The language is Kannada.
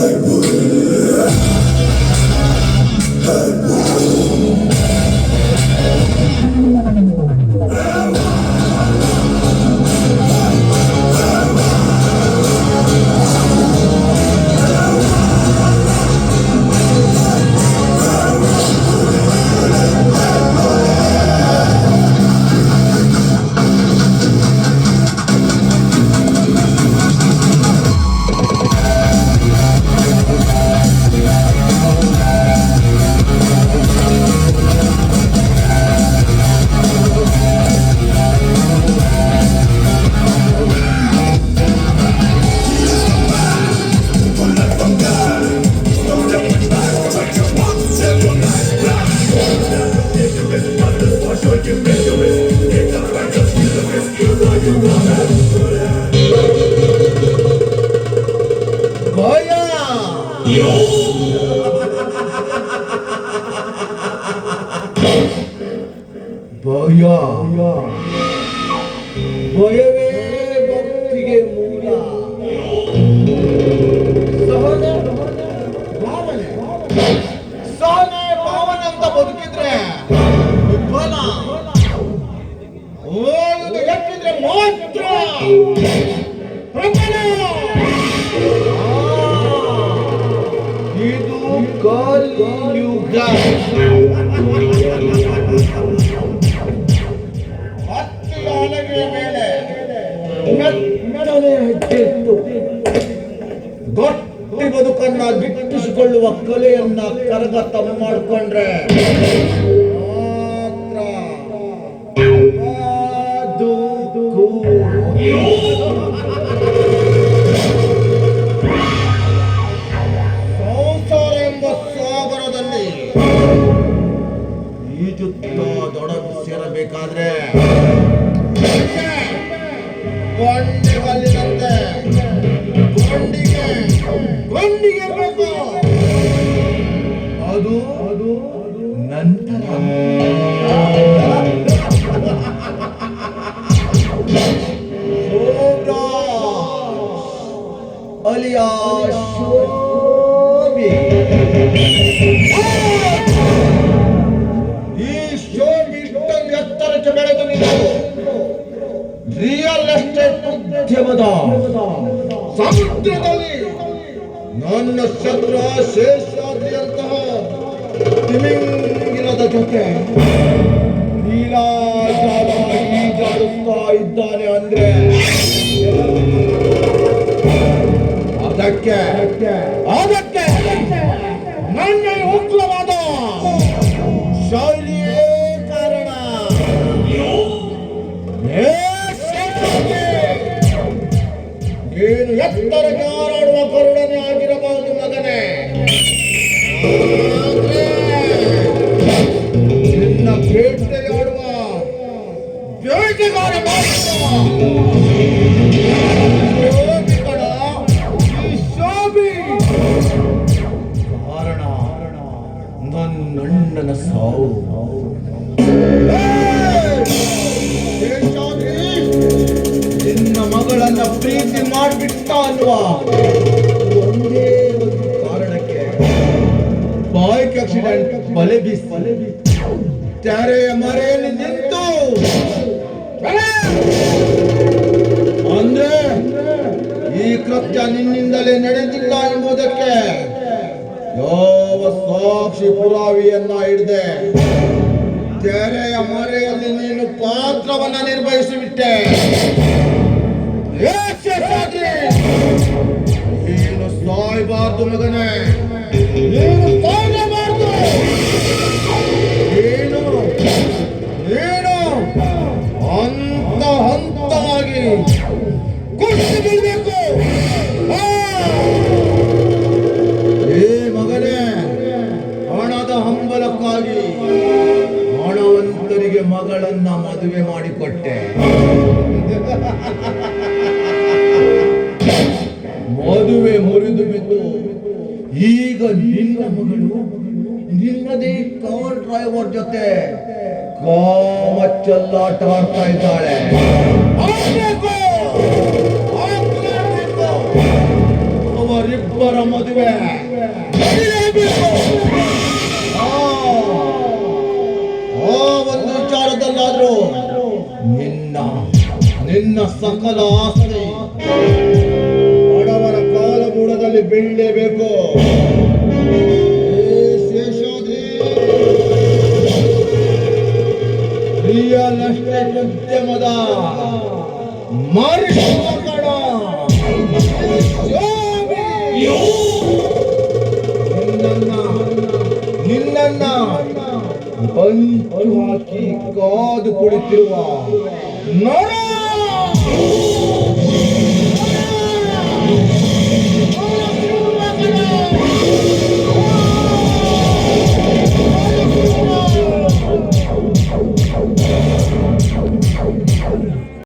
ಭಯ ಭಯ. ಭಯವೇ ಭಕ್ತಿಗೆ ಮೂಲ. ಸಹನೆ ಭಾವನೆ. ಸಹನೆ ಭಾವನೆ ಅಂತ ಇದು ಕಲಿಯುಗ ಹಲಗೆಯ ಮೇಲೆ ಬದುಕನ್ನ ಗಿಟ್ಟಿಸಿಕೊಳ್ಳುವ ಕಲೆಯನ್ನ ಕರಗತ ಮಾಡಿಕೊಂಡ್ರೆ ಸೇರಬೇಕಾದ್ರೆ ಗೊಂಡಿಗಲ್ಲಿದಂತೆ ಗೊಂಡಿಗೆ. ಗೊಂಡಿಗೆ ಬೇಕು. ಅದು ಅದು ನಂತರ ಅಲಿಯಾ ಶೋಭಿ ಉದ್ಯಮದ ಸಮುದ್ರದಲ್ಲಿ ನನ್ನ ಶತ್ರು ಶೇಷಾದ್ರಿಯಂತಹ ತಿಮಿಂಗಿಲದ ಜೊತೆ ನೀಲಾಜಾಲ ಈಜಾಡುತ್ತಾ ಇದ್ದಾನೆ ಅಂದ್ರೆ ಅದಕ್ಕೆ ಅದಕ್ಕೆ ನನ್ನ ಈ ನನ್ನಣ್ಣನ ಸಾವು ನಿನ್ನ ಮಗಳನ್ನ ಪ್ರೀತಿ ಮಾಡಿಬಿಟ್ಟ ಅಲ್ವಾ ಒಂದೇ ಒಂದು ಕಾರಣಕ್ಕೆ ಬೈಕ್ ಆಕ್ಸಿಡೆಂಟ್ ಬಲೆ ಬೀಸ್. ಬಲೆ ಬೀಸ್. ಮರೆಯಲ್ಲಿ ಕೃತ್ಯ ನಿನ್ನಿಂದಲೇ ನಡೆದಿಲ್ಲ ಎಂಬುದಕ್ಕೆ ಯಾವ ಸಾಕ್ಷಿ ಪುರಾವಿಯನ್ನ ಹಿಡ್ದೆ ತೆರೆಯ ಮರೆಯಲ್ಲಿ ನೀನು ಪಾತ್ರವನ್ನ ನಿರ್ವಹಿಸಿಬಿಟ್ಟೆ! ನೀನು ಸಾಯ್ಬಾರ್ದು ಮಗನೇ. ನೀನು ಸಾಯಲೇಬಾರ್ದು. ನೀನು ನೀನು ಹಂತ ಹಂತವಾಗಿ ಕುಸಿದು ಬೀಳ್ಬೇಕು. ಮಗಳನ್ನ ಮದುವೆ ಮಾಡಿಕೊಟ್ಟೆ. ಮದುವೆ ಮುರಿದು ಬಿದ್ದು ಈಗ ನಿನ್ನ ಮಗಳು ನಿನ್ನದೇ ಕಾರ್ ಡ್ರೈವರ್ ಜೊತೆ ಕಾಮಚ್ಚಲ್ಲಾಟ ಆಡ್ತಾ ಇದ್ದಾಳೆ! ಅವರಿಬ್ಬರ ಮದುವೆ. ನಿನ್ನ ನಿನ್ನ ಸಕಲ ಆಸ್ತಿ ಬಡವರ ಕಾಲ ಬುಡದಲ್ಲಿ ಬೀಳಲೇಬೇಕು ರಿಯಲ್ ಉದ್ಯಮದ ಮಾರಿಷಕಣ ನಿನ್ನನ್ನ ನಿನ್ನನ್ನ பஞ்சு காது கொடுத்திருவான்